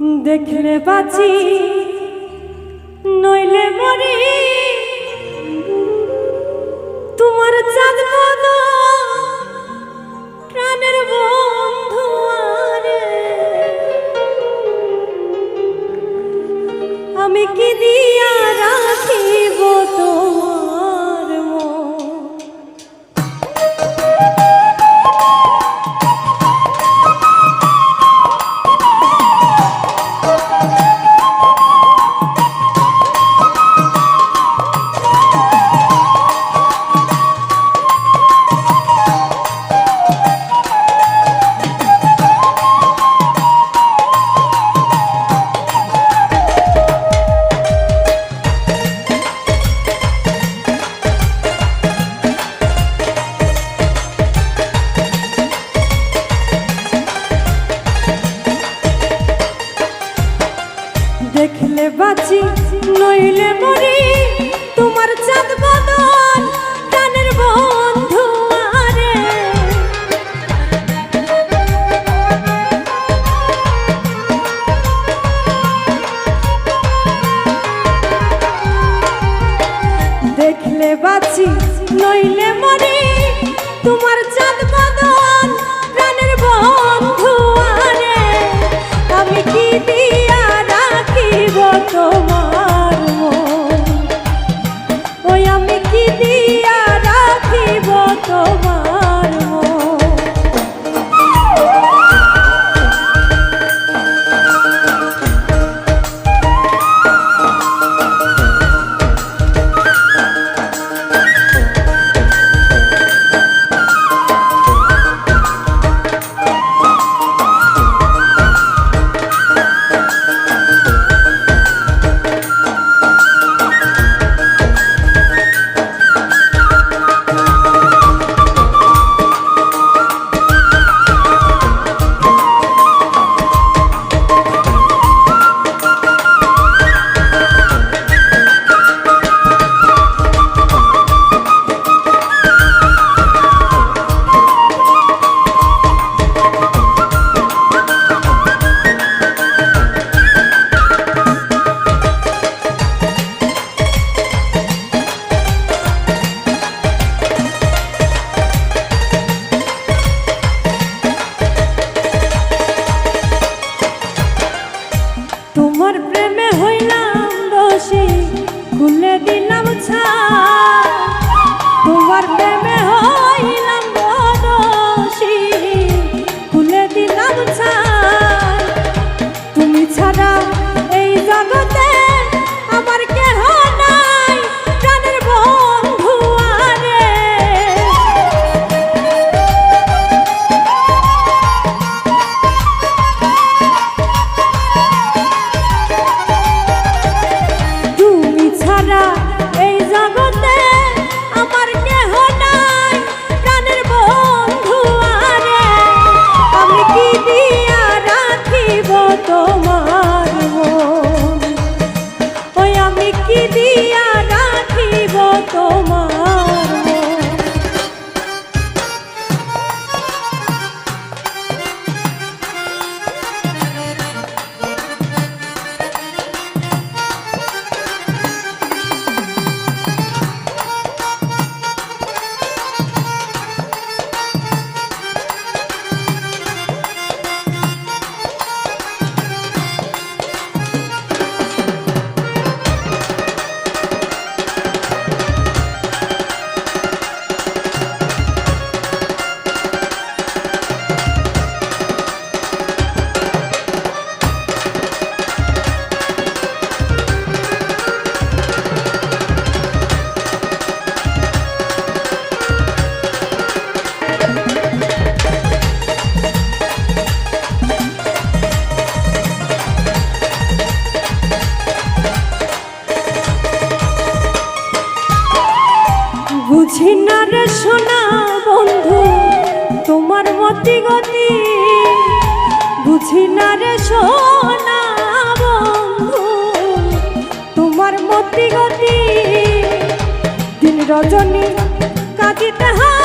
দেখলে বাঁচি নইলে মরি। তোমার চাঁদ প্রাণের বন্ধু আমি কি দিয়া রাখিব তোমার বাঁচি নইলে মরি। তোমার চাঁদ প্রাণের বন্ধু আরে আমি কি দিয়া রাখিব তোমার ওই আমি কি দিয়া রাখিব তোমার বুঝি না রে সোনা বন্ধু, তোমার মতি গতি বুঝি না রে সোনা বন্ধু। তোমার মতি গতি দিন রজনী কাজিতে হয়।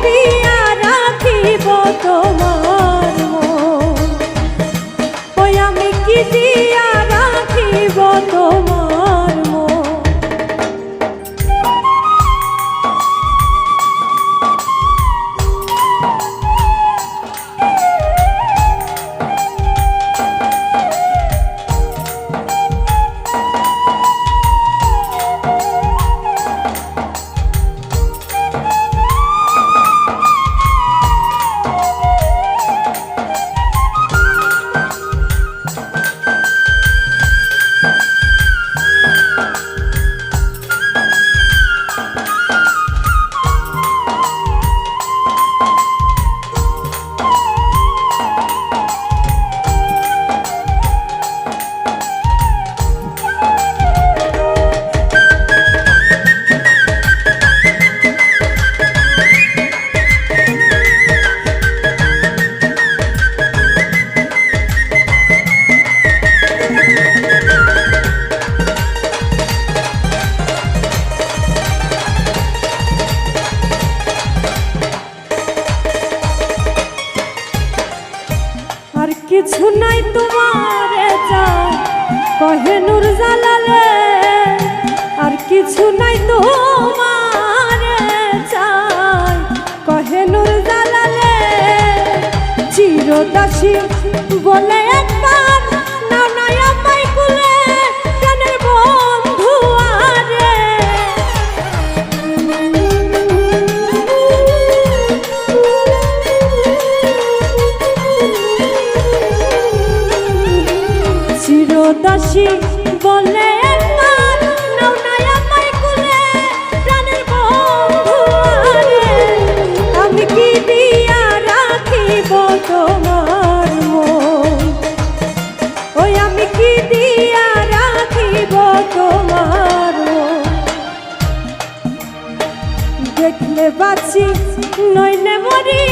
baby. নাই তোমারে কহে নুর জালালে, আর কিছু নাই তোমারে চাই কহে নূর জালালে, চিরদাসী বলে চিরদাসী বলে আমি কি দিয়া রাখিব তোমার ওই আমি কি দিয়া রাখিব তোমার দেখলে বাঁচি, নইলে মরি